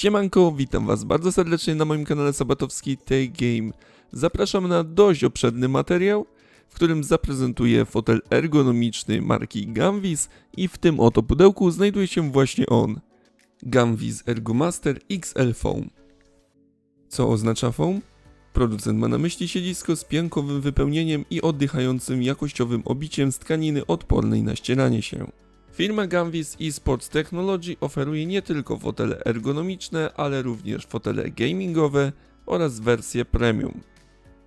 Siemanko, witam was bardzo serdecznie na moim kanale Sabatowski Take Game. Zapraszam na dość obszerny materiał, w którym zaprezentuję fotel ergonomiczny marki Gamvis i w tym oto pudełku znajduje się właśnie on. Gamvis Ergomaster XL Foam. Co oznacza foam? Producent ma na myśli siedzisko z piankowym wypełnieniem i oddychającym jakościowym obiciem z tkaniny odpornej na ścieranie się. Firma Gamvis eSports Technology oferuje nie tylko fotele ergonomiczne, ale również fotele gamingowe oraz wersje premium.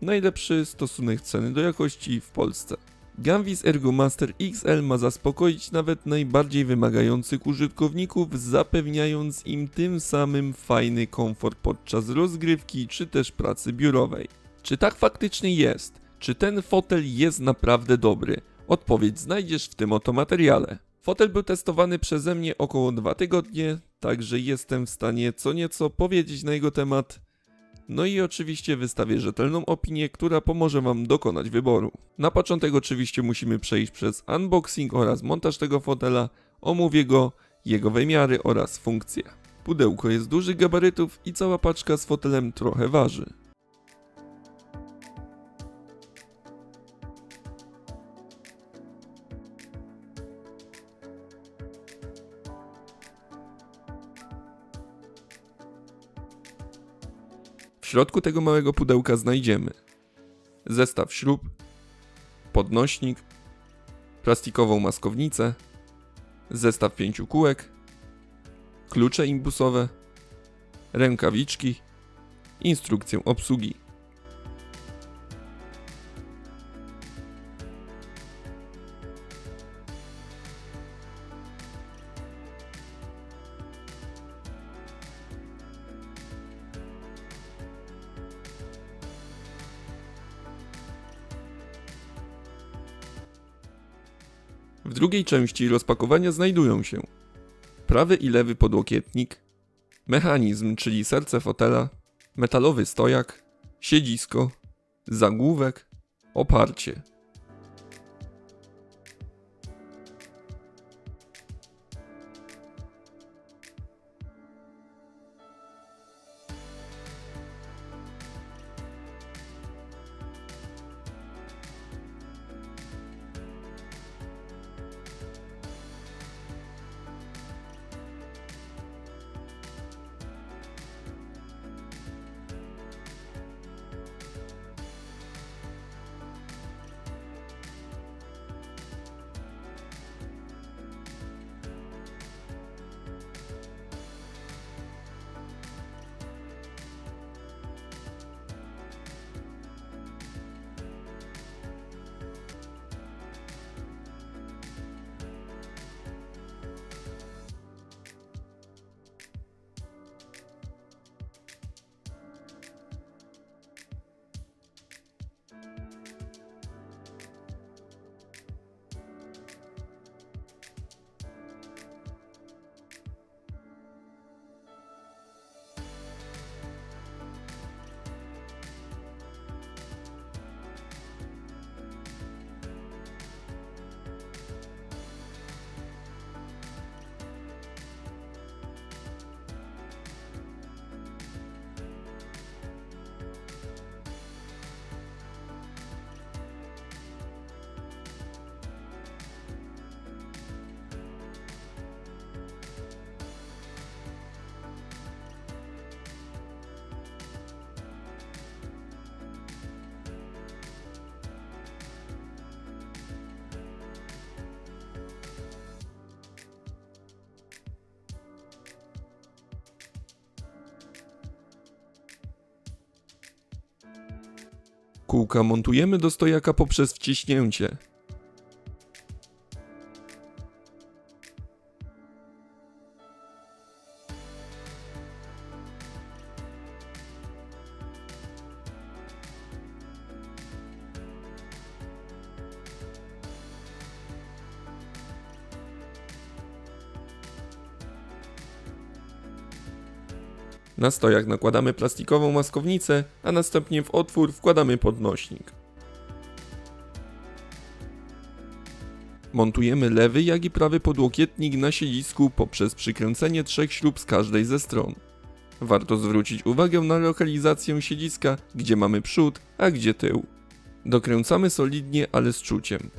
Najlepszy stosunek ceny do jakości w Polsce. Gamvis Ergomaster XL ma zaspokoić nawet najbardziej wymagających użytkowników, zapewniając im tym samym fajny komfort podczas rozgrywki czy też pracy biurowej. Czy tak faktycznie jest? Czy ten fotel jest naprawdę dobry? Odpowiedź znajdziesz w tym oto materiale. Fotel był testowany przeze mnie około 2 tygodnie, także jestem w stanie co nieco powiedzieć na jego temat. No i oczywiście wystawię rzetelną opinię, która pomoże Wam dokonać wyboru. Na początek oczywiście musimy przejść przez unboxing oraz montaż tego fotela, omówię go, jego wymiary oraz funkcje. Pudełko jest dużych gabarytów i cała paczka z fotelem trochę waży. W środku tego małego pudełka znajdziemy zestaw śrub, podnośnik, plastikową maskownicę, zestaw pięciu kółek, klucze imbusowe, rękawiczki, instrukcję obsługi. W drugiej części rozpakowania znajdują się prawy i lewy podłokietnik, mechanizm, czyli serce fotela, metalowy stojak, siedzisko, zagłówek, oparcie. Kółka montujemy do stojaka poprzez wciśnięcie. Na stojak nakładamy plastikową maskownicę, a następnie w otwór wkładamy podnośnik. Montujemy lewy jak i prawy podłokietnik na siedzisku poprzez przykręcenie trzech śrub z każdej ze stron. Warto zwrócić uwagę na lokalizację siedziska, gdzie mamy przód, a gdzie tył. Dokręcamy solidnie, ale z czuciem.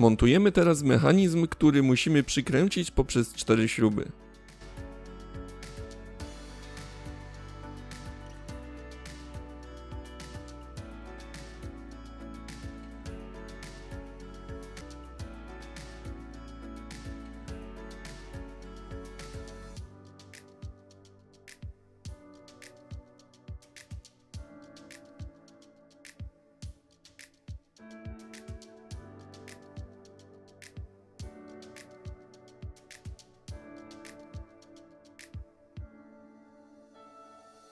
Montujemy teraz mechanizm, który musimy przykręcić poprzez cztery śruby.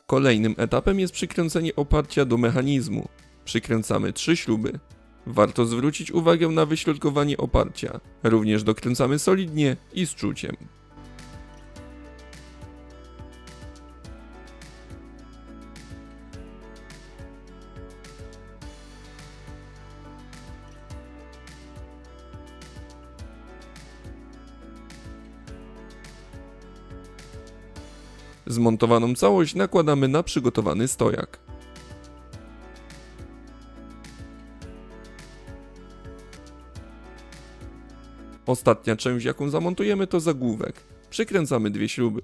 Kolejnym etapem jest przykręcenie oparcia do mechanizmu. Przykręcamy trzy śruby. Warto zwrócić uwagę na wyśrodkowanie oparcia. Również dokręcamy solidnie i z czuciem. Zmontowaną całość nakładamy na przygotowany stojak. Ostatnia część, jaką zamontujemy, to zagłówek. Przykręcamy dwie śruby.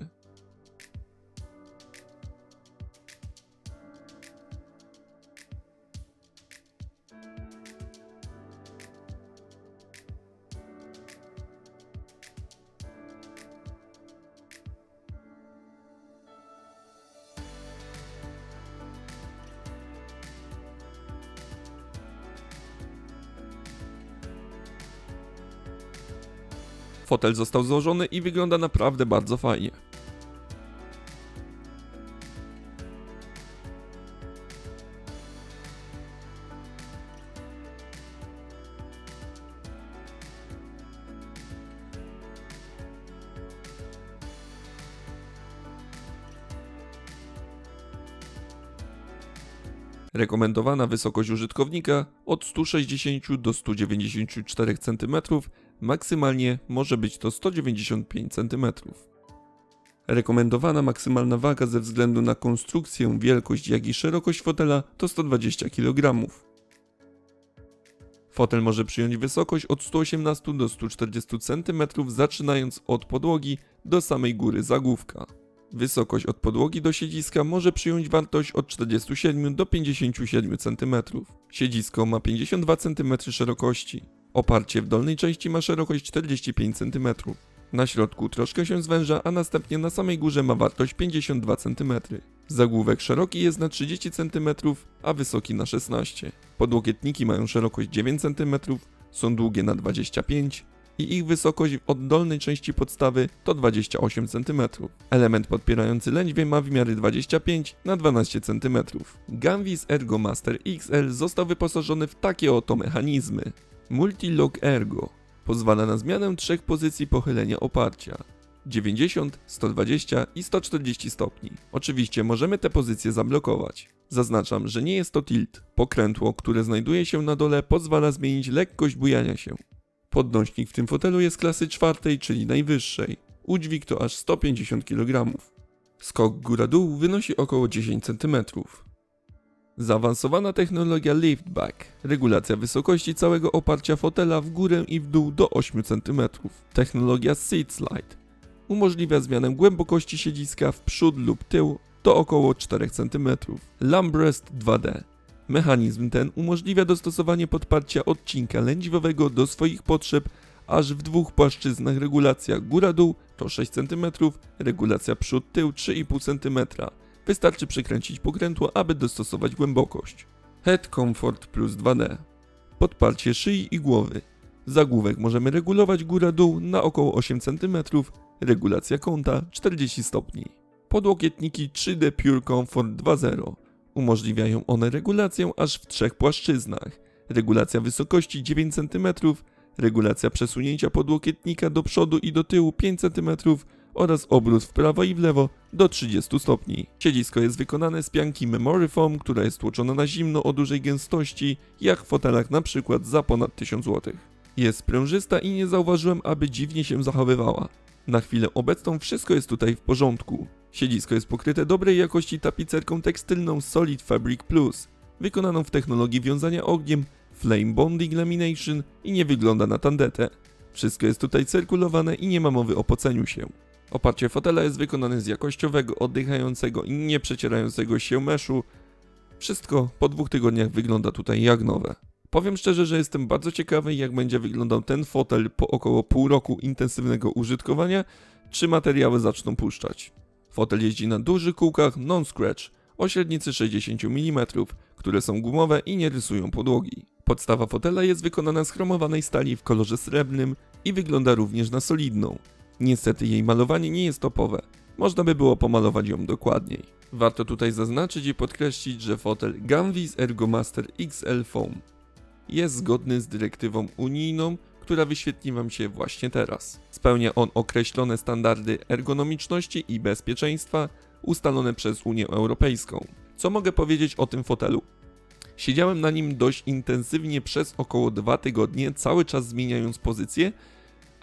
Fotel został złożony i wygląda naprawdę bardzo fajnie. Rekomendowana wysokość użytkownika od 160 do 194 cm, maksymalnie może być to 195 cm. Rekomendowana maksymalna waga ze względu na konstrukcję, wielkość jak i szerokość fotela to 120 kg. Fotel może przyjąć wysokość od 118 do 140 cm, zaczynając od podłogi do samej góry zagłówka. Wysokość od podłogi do siedziska może przyjąć wartość od 47 do 57 cm. Siedzisko ma 52 cm szerokości. Oparcie w dolnej części ma szerokość 45 cm. Na środku troszkę się zwęża, a następnie na samej górze ma wartość 52 cm. Zagłówek szeroki jest na 30 cm, a wysoki na 16. Podłokietniki mają szerokość 9 cm, są długie na 25 i ich wysokość od dolnej części podstawy to 28 cm. Element podpierający lędźwie ma wymiary 25 na 12 cm. Ganvis Ergo Master XL został wyposażony w takie oto mechanizmy. Multilog Ergo pozwala na zmianę trzech pozycji pochylenia oparcia. 90, 120 i 140 stopni. Oczywiście możemy te pozycje zablokować. Zaznaczam, że nie jest to tilt. Pokrętło, które znajduje się na dole pozwala zmienić lekkość bujania się. Podnośnik w tym fotelu jest klasy czwartej, czyli najwyższej. Udźwig to aż 150 kg. Skok góra-dół wynosi około 10 cm. Zaawansowana technologia liftback, regulacja wysokości całego oparcia fotela w górę i w dół do 8 cm. Technologia seat slide umożliwia zmianę głębokości siedziska w przód lub tył do około 4 cm. Lambrest 2D Mechanizm ten umożliwia dostosowanie podparcia odcinka lędźwiowego do swoich potrzeb aż w dwóch płaszczyznach regulacja góra-dół to 6 cm, regulacja przód-tył 3,5 cm. Wystarczy przykręcić pokrętło, aby dostosować głębokość. Head Comfort Plus 2D podparcie szyi i głowy. Zagłówek możemy regulować góra-dół na około 8 cm, regulacja kąta 40 stopni. Podłokietniki 3D Pure Comfort 2.0. Umożliwiają one regulację aż w trzech płaszczyznach. Regulacja wysokości 9 cm, regulacja przesunięcia podłokietnika do przodu i do tyłu 5 cm oraz obrót w prawo i w lewo do 30 stopni. Siedzisko jest wykonane z pianki Memory Foam, która jest tłoczona na zimno o dużej gęstości, jak w fotelach na przykład za ponad 1000 zł. Jest sprężysta i nie zauważyłem, aby dziwnie się zachowywała. Na chwilę obecną wszystko jest tutaj w porządku. Siedzisko jest pokryte dobrej jakości tapicerką tekstylną Solid Fabric Plus, wykonaną w technologii wiązania ogniem Flame Bonding Lamination i nie wygląda na tandetę. Wszystko jest tutaj cyrkulowane i nie ma mowy o poceniu się. Oparcie fotela jest wykonane z jakościowego, oddychającego i nie przecierającego się meszu. Wszystko po dwóch tygodniach wygląda tutaj jak nowe. Powiem szczerze, że jestem bardzo ciekawy, jak będzie wyglądał ten fotel po około pół roku intensywnego użytkowania, czy materiały zaczną puszczać. Fotel jeździ na dużych kółkach non-scratch o średnicy 60 mm, które są gumowe i nie rysują podłogi. Podstawa fotela jest wykonana z chromowanej stali w kolorze srebrnym i wygląda również na solidną. Niestety jej malowanie nie jest topowe. Można by było pomalować ją dokładniej. Warto tutaj zaznaczyć i podkreślić, że fotel Gamvis Ergomaster XL Foam jest zgodny z dyrektywą unijną, która wyświetli Wam się właśnie teraz. Spełnia on określone standardy ergonomiczności i bezpieczeństwa ustalone przez Unię Europejską. Co mogę powiedzieć o tym fotelu? Siedziałem na nim dość intensywnie przez około 2 tygodnie, cały czas zmieniając pozycję.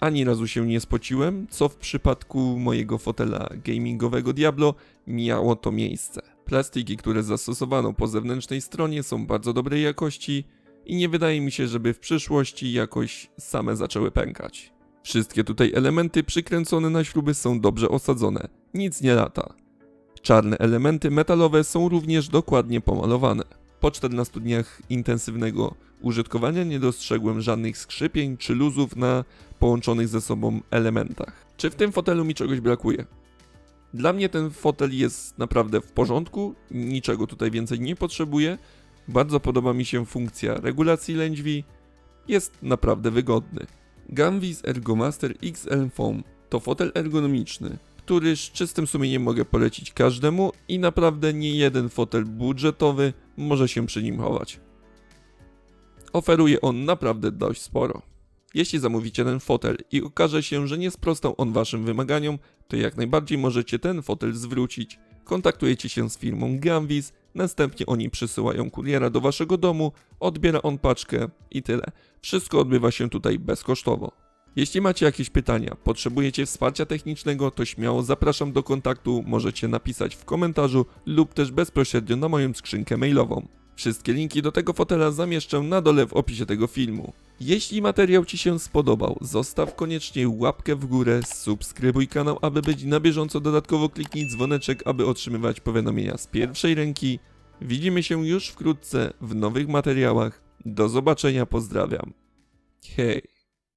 Ani razu się nie spociłem, co w przypadku mojego fotela gamingowego Diablo miało to miejsce. Plastiki, które zastosowano po zewnętrznej stronie są bardzo dobrej jakości i nie wydaje mi się, żeby w przyszłości jakoś same zaczęły pękać. Wszystkie tutaj elementy przykręcone na śruby są dobrze osadzone, nic nie lata. Czarne elementy metalowe są również dokładnie pomalowane. Po 14 dniach intensywnego użytkowania nie dostrzegłem żadnych skrzypień czy luzów na połączonych ze sobą elementach. Czy w tym fotelu mi czegoś brakuje? Dla mnie ten fotel jest naprawdę w porządku, niczego tutaj więcej nie potrzebuję. Bardzo podoba mi się funkcja regulacji lędźwi, jest naprawdę wygodny. Gamvis Ergomaster XL Foam to fotel ergonomiczny, który z czystym sumieniem mogę polecić każdemu i naprawdę nie jeden fotel budżetowy może się przy nim chować. Oferuje on naprawdę dość sporo. Jeśli zamówicie ten fotel i okaże się, że nie sprostał on waszym wymaganiom, to jak najbardziej możecie ten fotel zwrócić. Kontaktujecie się z firmą Gamvis, następnie oni przysyłają kuriera do waszego domu, odbiera on paczkę i tyle. Wszystko odbywa się tutaj bezkosztowo. Jeśli macie jakieś pytania, potrzebujecie wsparcia technicznego, to śmiało zapraszam do kontaktu, możecie napisać w komentarzu lub też bezpośrednio na moją skrzynkę mailową. Wszystkie linki do tego fotela zamieszczę na dole w opisie tego filmu. Jeśli materiał Ci się spodobał, zostaw koniecznie łapkę w górę, subskrybuj kanał, aby być na bieżąco, dodatkowo kliknij dzwoneczek, aby otrzymywać powiadomienia z pierwszej ręki. Widzimy się już wkrótce w nowych materiałach. Do zobaczenia, pozdrawiam. Hej.